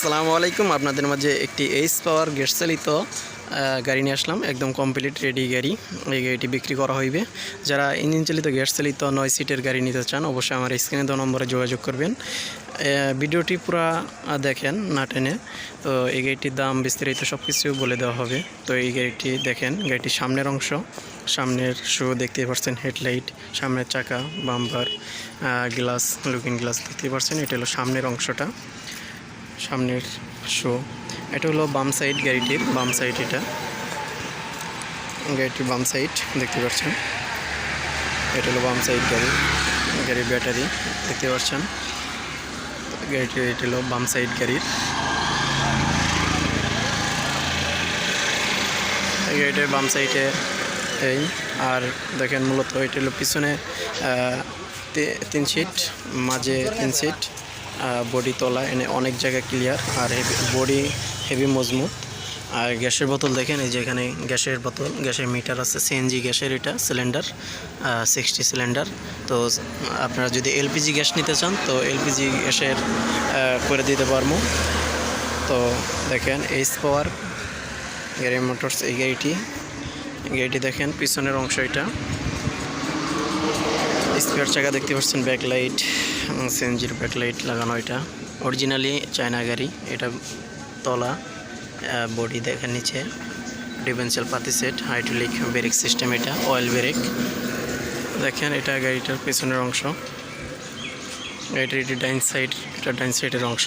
আসসালামু আলাইকুম। আপনাদের মাঝে একটি এইচ পাওয়ার গ্যাস চালিত গাড়ি নিয়ে আসলাম। একদম কমপ্লিট রেডি গাড়ি। এই গাড়িটি বিক্রি করা হইবে। যারা ইঞ্জিন চালিত গ্যাস চালিত নয় সিটের গাড়ি নিতে চান, অবশ্যই আমার স্ক্রিনে দেওয়া নম্বরে যোগাযোগ করবেন। ভিডিওটি পুরা দেখেন, না টেনে। তো এই গাড়িটির দাম বিস্তারিত সব কিছু বলে দেওয়া হবে। তো এই গাড়িটি দেখেন, গাড়িটির সামনের অংশ। সামনের শো দেখতে পাচ্ছেন হেডলাইট সামনের চাকা বাম্পার গ্লাস লুকিং গ্লাস দেখতে পাচ্ছেন। এটা হলো সামনের অংশটা। সামনের শো এটা হলো বাম সাইড গাড়িটির বাম সাইড এটা। গাড়িটির বাম সাইড দেখতে পাচ্ছেন? এটা হলো বাম সাইড গাড়ি, গাড়ির ব্যাটারি দেখতে পাচ্ছেন? গাড়িটির এটা হলো বাম সাইড গাড়ির গাড়িটার বাম সাইডে এই, আর দেখেন মূলত এটা হলো পিছনে তিন সিট মাঝে তিন সিট বডি তলা এনে অনেক জায়গা ক্লিয়ার আর বডি হেভি মজবুত। আর গ্যাসের বোতল দেখেন, এই যে এখানে গ্যাসের বোতল, গ্যাসের মিটার আছে সিএনজি গ্যাসের এটা সিলিন্ডার সিক্সটি সিলিন্ডার তো আপনারা যদি এলপিজি গ্যাস নিতে চান, তো এলপিজি গ্যাসের করে দিতে পারব। তো দেখেন এইচ পাওয়ার গাড়ি মোটরস এই গাড়িটি। গাড়িটি দেখেন, পিছনের অংশ এটা। স্পেয়ার চাকা দেখতে পাচ্ছেন ব্যাকলাইট সিএনজির ব্যাকলাইট লাগানো এটা। অরিজিনালি চায়না গাড়ি, এটা তলা বডি দেখেন নিচে, ডিফেন্সিয়াল পাতি সেট, হাইড্রোলিক ব্রেক সিস্টেম এটা, অয়েল ব্রেক। দেখেন এটা গাড়িটার পেছনের অংশ। গাড়িটার এটি ডাইন সাইড, এটা ডাইন সাইডের অংশ।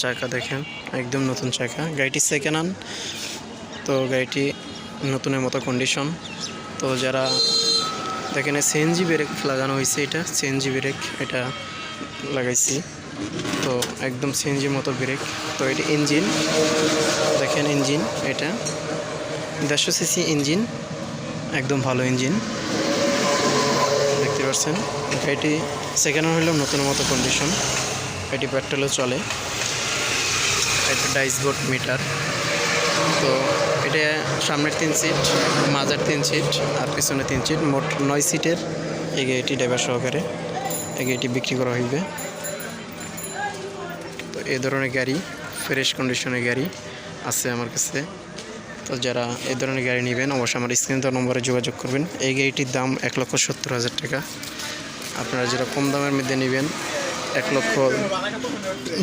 চাকা দেখেন, একদম নতুন চাকা। গাড়িটি সেকেন্ড হ্যান্ড তো গাড়িটি নতুনের মতো কন্ডিশন তো যারা দেখেন সিএনজি ব্রেক লাগানো হয়েছে এটা। সিএনজি ব্রেক এটা লাগাইছি। তো একদম সিএনজির মতো ব্রেক তো এটা ইঞ্জিন দেখেন ইঞ্জিন এটা। দেড়শো সিসি ইঞ্জিন একদম ভালো ইঞ্জিন দেখতে পাচ্ছেন? গাড়িটি সেকেন্ড হলেও নতুন মতো কন্ডিশন এটি পেট্রোলও চলে। এটা ডাইসবোর্ড মিটার তো এটা সামনের তিন সিট মাজার তিন সিট আর পিছনে তিন সিট, মোট নয় সিটের এই গাড়িটি ড্রাইভার সহকারে এই গাড়িটি বিক্রি করা হইবে। তো এই ধরনের গাড়ি ফ্রেশ কন্ডিশনের গাড়ি আছে আমার কাছে। তো যারা এ ধরনের গাড়ি নেবেন, অবশ্যই আমার স্ক্রিন দেওয়া নম্বরে যোগাযোগ করবেন। এই গাড়িটির দাম এক লক্ষ সত্তর হাজার টাকা। আপনারা যারা কম দামের মধ্যে নেবেন এক লক্ষ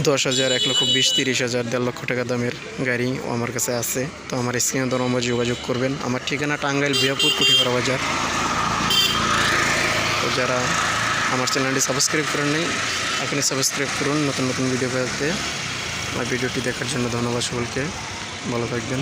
দশ হাজার, এক লক্ষ বিশ, তিরিশ হাজার, দেড় লক্ষ টাকা দামের গাড়ি আমার কাছে আছে। তো আমার স্ক্রিনে তো নম্বর যোগাযোগ করবেন। আমার ঠিকানা টাঙ্গাইল বিয়াপুর কুটিপাড়া বাজার। তো যারা আমার চ্যানেলটি সাবস্ক্রাইব করেন নাই, এখনই সাবস্ক্রাইব করুন। নতুন নতুন ভিডিও পেতে আমার ভিডিওটি দেখার জন্য ধন্যবাদ সকলকে। ভালো থাকবেন।